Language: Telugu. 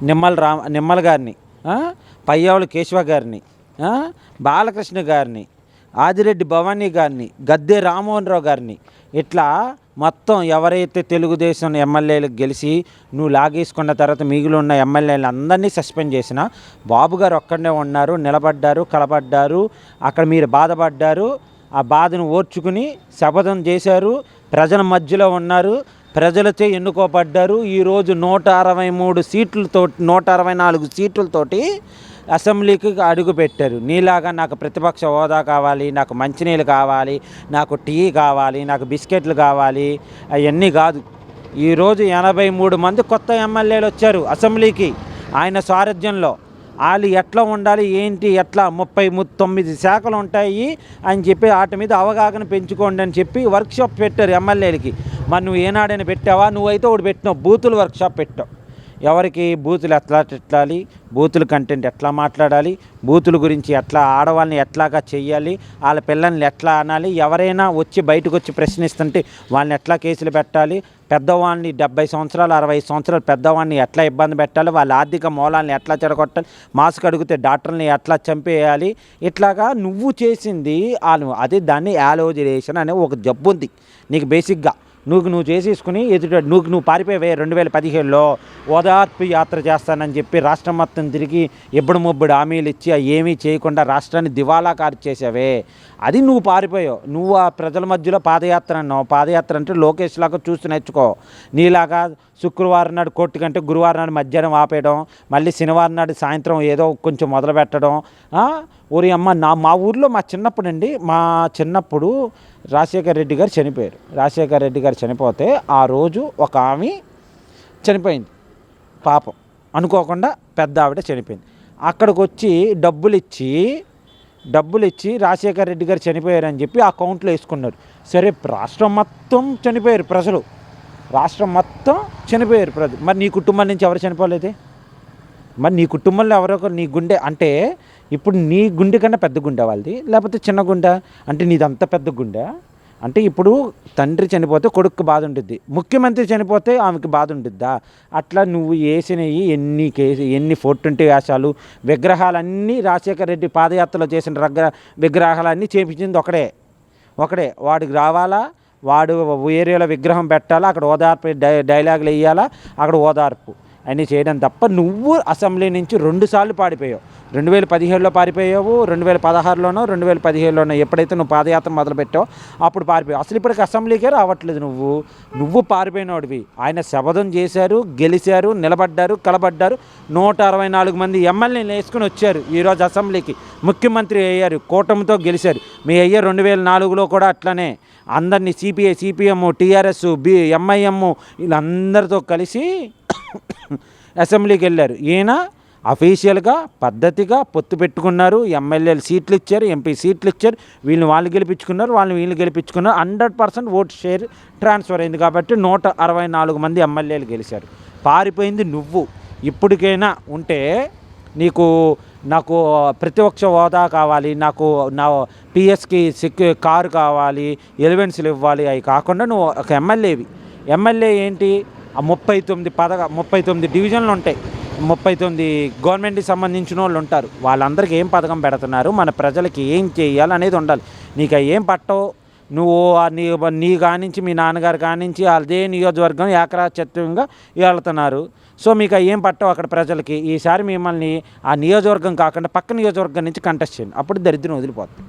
నిమ్మల రామ నిమ్మల గారిని పయ్యావుల కేశవ గారిని బాలకృష్ణ గారిని ఆదిరెడ్డి భవానీ గారిని గద్దె రామ్మోహన్ రావు గారిని ఇట్లా మొత్తం ఎవరైతే తెలుగుదేశం ఎమ్మెల్యేలకు గెలిచి నువ్వు లాగేసుకున్న తర్వాత మిగిలి ఉన్న ఎమ్మెల్యేలు అందరినీ సస్పెండ్ చేసిన బాబు గారు ఒక్కడనే ఉన్నారు నిలబడ్డారు కలబడ్డారు అక్కడ మీరు బాధపడ్డారు ఆ బాధను ఓర్చుకుని శపథం చేశారు ప్రజల మధ్యలో ఉన్నారు ప్రజలచే ఎన్నుకోబడ్డారు. ఈరోజు నూట అరవై మూడు సీట్లతో నూట అరవై నాలుగు సీట్లతోటి అసెంబ్లీకి అడుగుపెట్టారు. నీలాగా నాకు ప్రతిపక్ష హోదా కావాలి నాకు మంచినీళ్ళు కావాలి నాకు టీ కావాలి నాకు బిస్కెట్లు కావాలి అవన్నీ కాదు. ఈరోజు ఎనభై మూడు మంది కొత్త ఎమ్మెల్యేలు వచ్చారు అసెంబ్లీకి ఆయన సారథ్యంలో. వాళ్ళు ఎట్లా ఉండాలి ఏంటి ఎట్లా ముప్పై ము- తొమ్మిది శాఖలు ఉంటాయి అని చెప్పి వాటి మీద అవగాహన పెంచుకోండి అని చెప్పి వర్క్షాప్ పెట్టారు ఎమ్మెల్యేలకి. మరి నువ్వు ఏనాడైనా పెట్టావా? నువ్వైతే ఒకటి పెట్టినావు. బూతులు వర్క్షాప్ పెట్టావు. ఎవరికి బూతులు ఎట్లా తిట్టాలి? బూతుల కంటెంట్ ఎట్లా మాట్లాడాలి? బూతుల గురించి ఎట్లా ఆడవాళ్ళని ఎట్లాగా చేయాలి వాళ్ళ పిల్లల్ని ఎట్లా అనాలి? ఎవరైనా వచ్చి బయటకు వచ్చి ప్రశ్నిస్తుంటే వాళ్ళని ఎట్లా కేసులు పెట్టాలి? పెద్దవాడిని డెబ్బై సంవత్సరాలు అరవై సంవత్సరాలు పెద్దవాడిని ఎట్లా ఇబ్బంది పెట్టాలి? వాళ్ళ ఆర్థిక మూలాలను ఎట్లా చెడగొట్టాలి? మాస్క్ అడిగితే డాక్టర్ని ఎట్లా చంపేయాలి? ఇట్లాగా నువ్వు చేసింది వాళ్ళు అదే దాన్ని యాలోజిరేషన్ అనే ఒక జబ్బు ఉంది. నీకు బేసిక్గా నువ్వు నువ్వు చేసేసుకుని ఎదుట నువ్వు నువ్వు పారిపోయావే రెండు వేల పదిహేడులో. ఓదార్పు యాత్ర చేస్తానని చెప్పి రాష్ట్రం మొత్తం తిరిగి ఎప్పుడు ముబ్బుడు హామీలు ఇచ్చి ఏమీ చేయకుండా రాష్ట్రాన్ని దివాలా కారు చేసావే. అది నువ్వు పారిపోయావు. నువ్వు ఆ ప్రజల మధ్యలో పాదయాత్ర అన్నావు. పాదయాత్ర అంటే లోకేష్ లాగా చూసి నేర్చుకో. నీలాగా శుక్రవారం నాడు కోర్టు కంటే గురువారం నాడు మధ్యాహ్నం ఆపేయడం మళ్ళీ శనివారం నాడు సాయంత్రం ఏదో కొంచెం మొదలు పెట్టడం ఓరి ఊరి అమ్మ నా మా ఊర్లో మా చిన్నప్పుడు అండి మా చిన్నప్పుడు రాజశేఖర్ రెడ్డి గారు చనిపోయారు. రాజశేఖర్ రెడ్డి గారు చనిపోతే ఆ రోజు ఒక ఆమె చనిపోయింది. పాపం. అనుకోకుండా పెద్ద ఆవిడ చనిపోయింది. అక్కడికి వచ్చి డబ్బులు ఇచ్చి డబ్బులు ఇచ్చి రాజశేఖర రెడ్డి గారు చనిపోయారని చెప్పి ఆ అకౌంట్లో వేసుకున్నారు. సరే రాష్ట్రం మొత్తం చనిపోయారు ప్రజలు. రాష్ట్రం మొత్తం చనిపోయారు ప్రజలు. మరి నీ కుటుంబం నుంచి ఎవరు చనిపోలేదే? మరి నీ కుటుంబంలో ఎవరొకరు నీ గుండె అంటే ఇప్పుడు నీ గుండె కన్నా పెద్ద గుండె వాళ్ళది లేకపోతే చిన్న గుండె? అంటే నీదంత పెద్ద గుండె? అంటే ఇప్పుడు తండ్రి చనిపోతే కొడుకు బాధ ఉంటుంది ముఖ్యమంత్రి చనిపోతే ఆమెకి బాధ ఉంటుందా అట్లా నువ్వు వేసినవి ఎన్ని కేసు ఎన్ని ఫోర్ ట్వంటీ వేషాలు విగ్రహాలన్నీ రాజశేఖర రెడ్డి పాదయాత్రలో చేసిన రగ్గ విగ్రహాలన్నీ చేపించింది ఒకడే. ఒకడే. వాడికి రావాలా? వాడు ఏరియాలో విగ్రహం పెట్టాలా? అక్కడ ఓదార్పు డై డైలాగులు వేయాలా? అక్కడ ఓదార్పు. అన్నీ చేయడం తప్ప నువ్వు అసెంబ్లీ నుంచి రెండుసార్లు పారిపోయావు. పాడిపోయావు రెండు వేల పదిహేడులో పారిపోయావు రెండు వేల పదహారులోనో రెండు వేల పదిహేడులోనో ఎప్పుడైతే నువ్వు పాదయాత్ర మొదలుపెట్టావో అప్పుడు పారిపోయావు. అసలు ఇప్పటికి అసెంబ్లీకే రావట్లేదు నువ్వు. నువ్వు పారిపోయినోడివి. ఆయన శపథం చేశారు గెలిచారు నిలబడ్డారు కలబడ్డారు. నూట అరవై నాలుగు మంది ఎమ్మెల్యేలు వేసుకుని వచ్చారు ఈరోజు అసెంబ్లీకి. ముఖ్యమంత్రి అయ్యారు కూటమితో గెలిచారు. మీ అయ్య రెండు వేల నాలుగులో కూడా అట్లనే. అందరినీ CPI CPM TRS B MIM వీళ్ళందరితో కలిసి అసెంబ్లీకి వెళ్ళారు. ఈయన అఫీషియల్గా పద్ధతిగా పొత్తు పెట్టుకున్నారు. ఎమ్మెల్యేలు సీట్లు ఇచ్చారు ఎంపీ సీట్లు ఇచ్చారు. వీళ్ళని వాళ్ళు గెలిపించుకున్నారు వాళ్ళని వీళ్ళు గెలిపించుకున్నారు. Hundred percent vote share transfer అయింది కాబట్టి నూట అరవై నాలుగు మంది ఎమ్మెల్యేలు గెలిచారు. పారిపోయింది నువ్వు. ఇప్పటికైనా ఉంటే నీకు నాకు ప్రతిపక్ష హోదా కావాలి నాకు నా పిఎస్కి సిక్ కారు కావాలి ఎలివెన్స్లు ఇవ్వాలి. అవి కాకుండా నువ్వు ఒక ఎమ్మెల్యేవి. ఎమ్మెల్యే ఏంటి? ఆ ముప్పై తొమ్మిది పదక ముప్పై తొమ్మిది డివిజన్లు ఉంటాయి. ముప్పై తొమ్మిది గవర్నమెంట్కి సంబంధించిన వాళ్ళు ఉంటారు. వాళ్ళందరికీ ఏం పథకం పెడుతున్నారు? మన ప్రజలకి ఏం చేయాలి అనేది ఉండాలి. నీకు అవి ఏం పట్టవు? నువ్వు నీ నీ కానించి మీ నాన్నగారు కానించి అదే నియోజకవర్గం ఏకరాచత్వంగా వెళ్తున్నారు సో మీకు ఏం పట్టవు అక్కడ ప్రజలకి? ఈసారి మిమ్మల్ని ఆ నియోజకవర్గం కాకుండా పక్క నియోజకవర్గం నుంచి కంటెస్ట్ చేయండి. అప్పుడు దరిద్రం వదిలిపోతుంది